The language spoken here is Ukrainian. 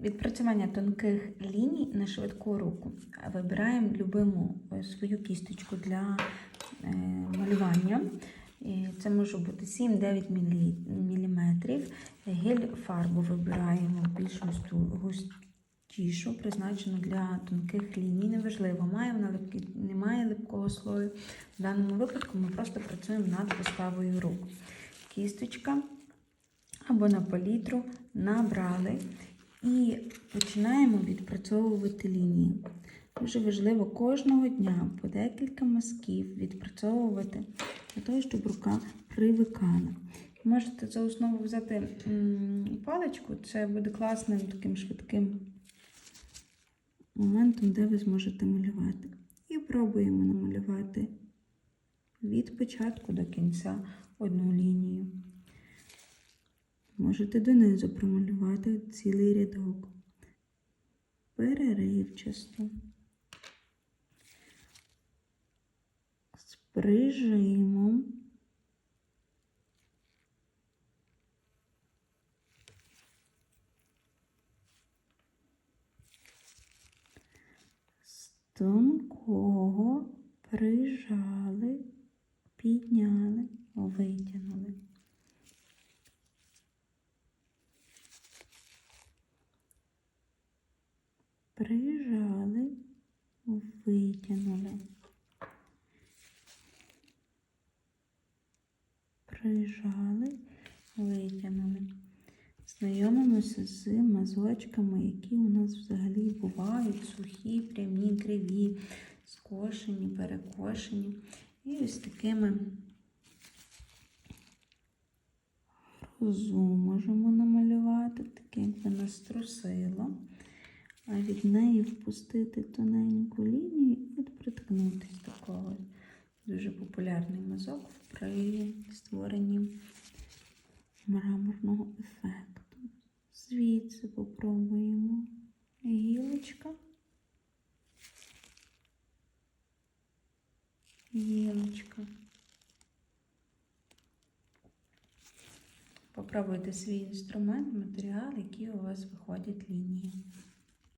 Відпрацювання тонких ліній на швидку руку. Вибираємо любиму е, свою кісточку для е, малювання. Це може бути 7-9 мм. Гель фарбу вибираємо більш густішу, призначену для тонких ліній. Неважливо, має вона липкий, немає липкого слою. В даному випадку ми просто працюємо над поставою рук. Кісточка або на палітру набрали і починаємо відпрацьовувати лінії. Дуже важливо кожного дня по декілька мазків відпрацьовувати для того, щоб рука привикала. Можете за основу взяти паличку, це буде класним таким швидким моментом, де ви зможете малювати. І пробуємо намалювати від початку до кінця одну лінію. Можете донизу промалювати цілий рядок. Переривчасто. З прижимом. З тонкого прижали, підняли, витягнули. Прижали, витягнули. Прижали, витягнули. Знайомимося з мазочками, які у нас взагалі бувають сухі, прямі, криві, скошені, перекошені. І ось такими грозу можемо намалювати, таке якби нас трусило а від неї впустити тоненьку лінію і от приткнутись до когось. Дуже популярний мазок при створенні мраморного ефекту. Звідси попробуємо гілочка. Гілочка. Попробуйте свій інструмент, матеріал, які у вас виходять лінії.